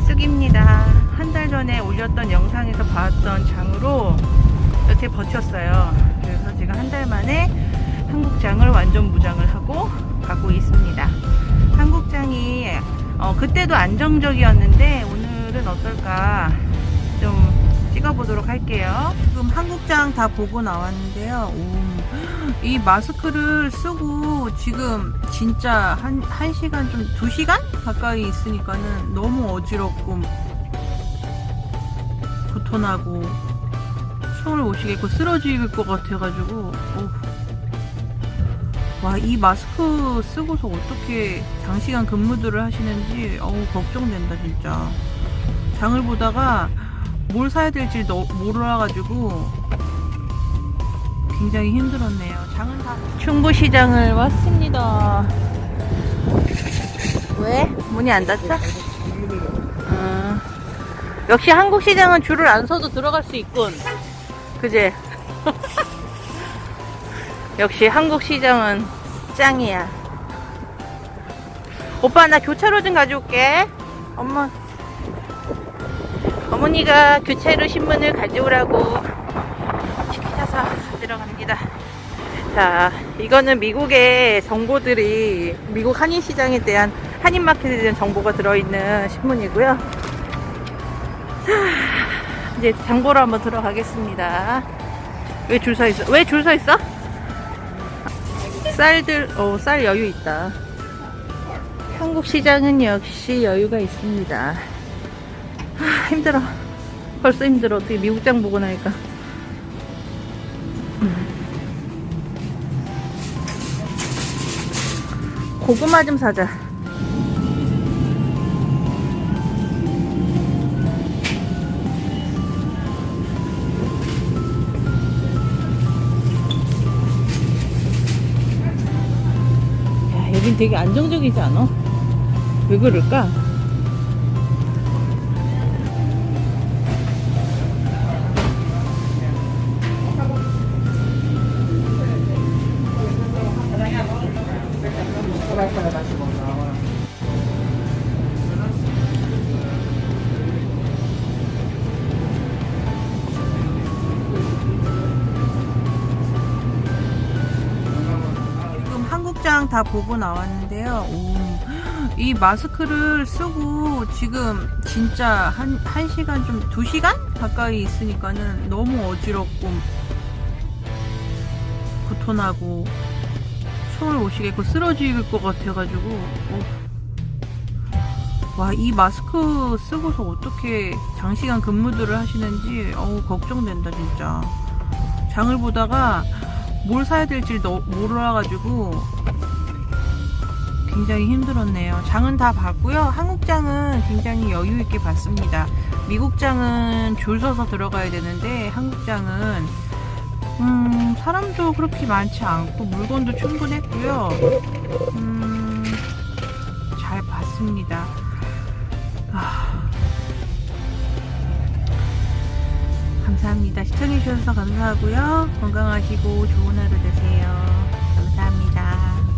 쑥입니다. 한 달 전에 올렸던 영상에서 봤던 장으로 여태 버텼어요. 그래서 제가 한 달 만에 한국장을 완전 무장을 하고 가고 있습니다. 한국장이 어, 그때도 안정적이었는데 오늘은 어떨까 좀 보도록 할게요 지금 한국장 다 보고 나왔는데요 오, 이 마스크를 쓰고 지금 진짜 한, 한 시간 좀, 두 시간 가까이 있으니까는 너무 어지럽고, 고통나고, 숨을 못 쉬겠고, 쓰러질 것 같아가지고, 어후. 와, 이 마스크 쓰고서 어떻게 장시간 근무들을 하시는지, 어우, 걱정된다, 진짜. 장을 보다가 뭘 사야 될지 너- 몰라가지고, 굉장히 힘들었네요. 장은 다 충부시장을 왔습니다. 왜? 문이 안 닫혀? 음, 역시 한국 시장은 줄을 안 서도 들어갈 수 있군. 그제? 역시 한국 시장은 짱이야. 오빠 나 교차로 좀 가져올게. 엄마. 어머니가 교차로 신문을 가져오라고 시키셔서 들어갑니다. 자, 이거는 미국의 정보들이 미국 한인 시장에 대한 한인 마켓에 대한 정보가 들어있는 신문이고요. 자, 이제 장보러 한번 들어가겠습니다. 왜 줄 서 있어? 왜 줄 서 있어? 쌀들, 어, 쌀 여유 있다. 한국 시장은 역시 여유가 있습니다. 하, 힘들어. 벌써 힘들어. 어떻게 미국장 보고 나니까. 고구마 좀 사자. 야, 여긴 되게 안정적이지 않아? 왜 그럴까? 한국장 다 보고 나왔는데요. 오, 이 마스크를 쓰고 지금 진짜 한, 한 시간 좀, 두 시간 가까이 있으니까는 너무 어지럽고, 고통나고, 숨을 못 쉬겠고, 쓰러질 것 같아가지고, 어. 와, 이 마스크 쓰고서 어떻게 장시간 근무들을 하시는지, 어우, 걱정된다, 진짜. 장을 보다가, 뭘 사야 될지 너- 몰라가지고 굉장히 힘들었네요. 장은 다 봤고요. 한국장은 굉장히 여유 있게 봤습니다. 미국장은 줄 서서 들어가야 되는데 한국장은 음, 사람도 그렇게 많지 않고 물건도 충분했고요. 음, 잘 봤습니다. 아, 감사합니다. 시청해주셔서 감사하고요. 건강하시고 좋은 하루 되세요. 감사합니다.